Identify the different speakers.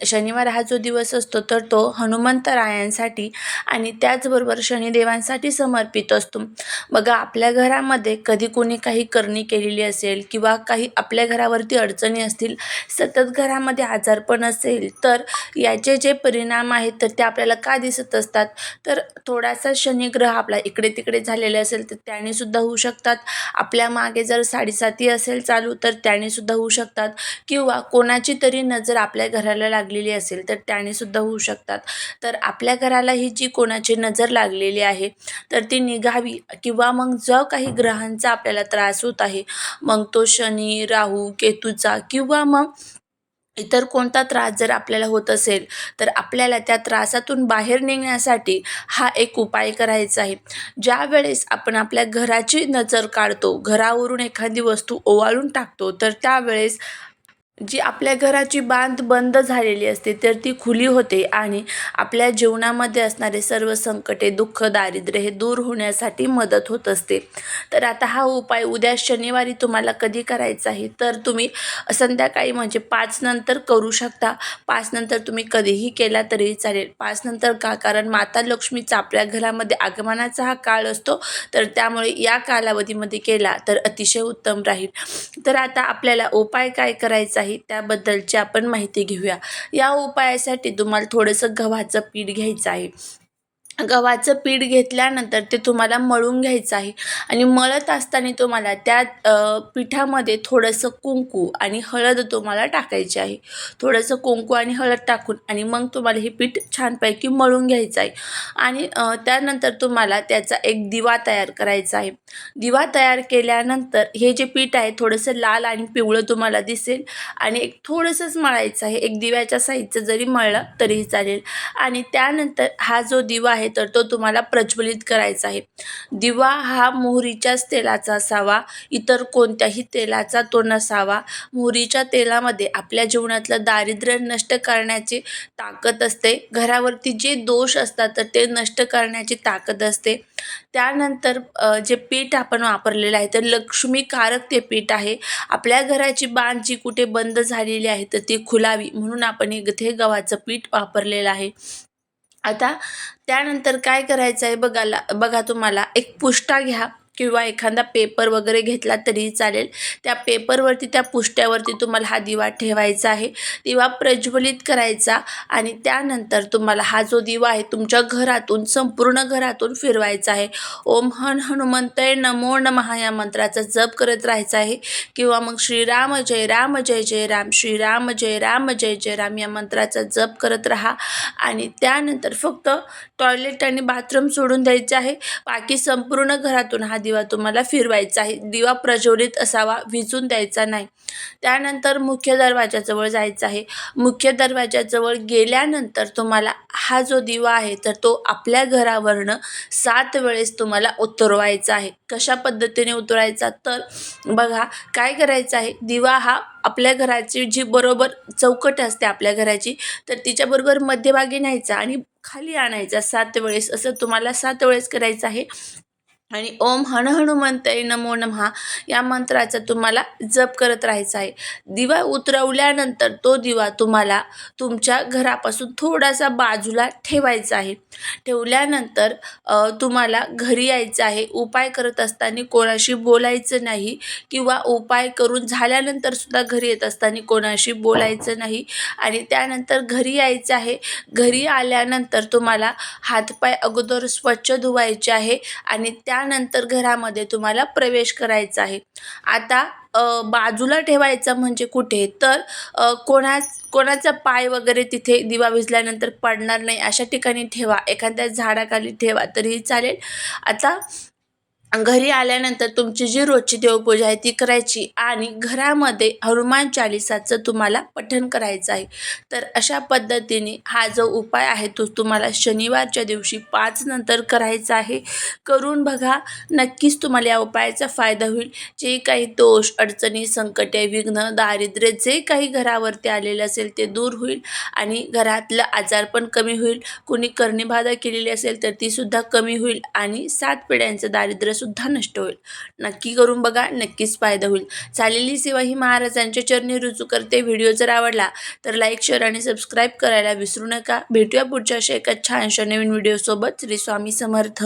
Speaker 1: शनिवार हा जो दिवस असतो तर तो हनुमंतरायांसाठी आणि त्याचबरोबर शनिदेवांसाठी समर्पित असतो. बघा आपल्या घरामध्ये कधी कोणी काही करणी केलेली असेल किंवा काही आपल्या घरावरती अडचणी असतील सतत घरामध्ये आजारपण असेल तर याचे जे परिणाम आहेत तर ते आपल्याला का दिसत असतात? तर थोडासा शनिग्रह आपला इकडे तिकडे झालेला असेल तर त्याने सुद्धा होऊ शकतात. आपल्या मागे जर साडेसाती असेल चालू तर त्याने सुद्धा होऊ शकतात. किंवा कोणाची तरी नजर आपल्या घराला लागलेली असेल तर त्याने सुद्धा होऊ शकतात. तर आपल्या घराला ही जी कोणाची नजर लागलेली आहे तर ती निघावी किंवा मग जो काही ग्रहांचा आपल्याला त्रास होत आहे मग तो शनी राहू केतूचा किंवा मग इतर कोणता त्रास जर आपल्याला होत असेल तर आपल्याला त्या त्रासातून बाहेर निघण्यासाठी हा एक उपाय करायचा आहे. ज्या वेळेस आपण आपल्या घराची नजर काढतो घरावरून एखादी वस्तू ओवाळून टाकतो तर त्यावेळेस जी आपल्या घराची बांध बंद झालेली असते तर ती खुली होते आणि आपल्या जीवनामध्ये असणारे सर्व संकटे दुःख दारिद्र्य हे दूर होण्यासाठी मदत होत असते. तर आता हा उपाय उद्या शनिवारी तुम्हाला कधी करायचा आहे? तर तुम्ही संध्याकाळी म्हणजे पाच नंतर करू शकता. पाच नंतर तुम्ही कधीही केला तरीही चालेल. पाच नंतर का? कारण माता लक्ष्मीचा आपल्या घरामध्ये आगमनाचा हा काळ असतो तर त्यामुळे या कालावधीमध्ये केला तर अतिशय उत्तम राहील. तर आता आपल्याला उपाय काय करायचा आहे? त्याबद्दलची आपण माहिती घेऊया. या उपायासाठी तुम्हाला थोडंसं गव्हाचं पीठ घ्यायचं आहे. गव्हाचं पीठ घेतल्यानंतर ते तुम्हाला मळून घ्यायचं आहे. आणि मळत असताना तुम्हाला त्या पिठामध्ये थोडंसं कुंकू आणि हळद तुम्हाला टाकायची आहे. थोडंसं कुंकू आणि हळद टाकून आणि मग तुम्हाला हे पीठ छानपैकी मळून घ्यायचं आहे. आणि त्यानंतर तुम्हाला त्याचा एक दिवा तयार करायचा आहे. दिवा तयार केल्यानंतर हे जे पीठ आहे थोडंसं लाल आणि पिवळं तुम्हाला दिसेल. आणि एक थोडंसंच मळायचं आहे. एक दिव्याच्या साईजचं जरी मळलं तरीही चालेल. आणि त्यानंतर हा जो दिवा आहे तर तो तुम्हाला प्रज्वलित करायचा आहे. दिवा हा मोहरीच्याच तेलाचा असावा इतर कोणत्याही तेलाचा तो नसावा. मोहरीच्या तेलामध्ये आपल्या जीवनातलं दारिद्र्य नष्ट करण्याची ताकद असते. घरावरती जे दोष असतात तर ते नष्ट करण्याची ताकद असते. त्यानंतर जे पीठ आपण वापरलेलं आहे तर लक्ष्मीकारक ते पीठ आहे. आपल्या घराची बाण जी कुठे बंद झालेली आहे तर ती खुलावी म्हणून आपण इथे गव्हाचं पीठ वापरलेलं आहे. आता त्यानंतर काय करायचं आहे बघाला बघा तुम्हाला. एक पुष्टा घ्या. किंवा एखादा पेपर वगैरे घेतला तरीही चालेल. त्या पेपरवरती त्या पुष्ट्यावरती तुम्हाला हा दिवा ठेवायचा आहे. दिवा प्रज्वलित करायचा आणि त्यानंतर तुम्हाला हा जो दिवा आहे तुमच्या घरातून संपूर्ण घरातून फिरवायचा आहे. ओम हन हनुमंतय नमो नमहा या मंत्राचा जप करत राहायचा आहे. किंवा मग श्रीराम जय राम जय जय राम श्रीराम जय राम जय जय राम या मंत्राचा जप करत राहा. आणि त्यानंतर फक्त टॉयलेट आणि बाथरूम सोडून द्यायचे आहे. बाकी संपूर्ण घरातून हा दिवा तुम्हाला फिरवायचा आहे. दिवा प्रज्वलित असावा विजून द्यायचा नाही. त्यानंतर मुख्य दरवाजाजवळ जायचं आहे. मुख्य दरवाजाजवळ गेल्यानंतर तुम्हाला हा जो दिवा आहे तर तो आपल्या घरावरनं सात वेळेस तुम्हाला उतरवायचा आहे. कशा पद्धतीने उतरायचा? तर बघा काय करायचं आहे? दिवा हा आपल्या घराची जी बरोबर चौकट असते आपल्या घराची तर तिच्याबरोबर मध्यभागी न्यायचा आणि खाली आणायचा सात वेळेस. असं तुम्हाला सात वेळेस करायचं आहे. आणि ओम हण हनुमंतय नमो नमः या मंत्राचा तुम्हाला जप करत राहायचा आहे. दिवा उतरवल्यानंतर तो दिवा तुम्हाला तुमच्या घरापासून थोडासा बाजूला ठेवायचा आहे. ठेवल्यानंतर तुम्हाला घरी यायचं आहे. उपाय करत असताना कोणाशी बोलायचं नाही किंवा उपाय करून झाल्यानंतर सुद्धा घरी येत असताना कोणाशी बोलायचं नाही आणि त्यानंतर घरी यायचं आहे. घरी आल्यानंतर तुम्हाला हातपाय अगोदर स्वच्छ धुवायचे आहे आणि त्या त्यानंतर घरामध्ये तुम्हाला प्रवेश करायचा आहे. आता बाजूला ठेवायचा म्हणजे कुठे? तर कोणा कोणाचा पाय वगैरे तिथे दिवा विझल्यानंतर पडणार नाही अशा ठिकाणी ठेवा. एखाद्या झाडाखाली ठेवा तरीही चालेल. आता घरी आल्यानंतर तुमची जी रोजची देवपूजा आहे ती करायची आणि घरामध्ये हनुमान चालिसाचं तुम्हाला पठण करायचं आहे. तर अशा पद्धतीने हा जो उपाय आहे तो तुम्हाला शनिवारच्या दिवशी पाच नंतर करायचा आहे. करून बघा नक्कीच तुम्हाला या उपायाचा फायदा होईल. जे काही दोष अडचणी संकटे विघ्न दारिद्र्य जे काही घरावरती आलेलं असेल ते दूर होईल आणि घरातलं आजार पण कमी होईल. कुणी कर्णिबाधा केलेली असेल तर ती सुद्धा कमी होईल आणि सात पिढ्यांचं दारिद्र्य सुद्धा नष्ट होईल. नक्की करून बघा नक्कीच फायदा होईल. चालेली सेवा ही महाराजांच्या चरणी रुजू करते. व्हिडिओ जर आवडला तर लाईक शेअर आणि सबस्क्राईब करायला विसरू नका. भेटूया पुढच्या अशा एका छानशा नवीन व्हिडिओसोबत. श्री स्वामी समर्थ.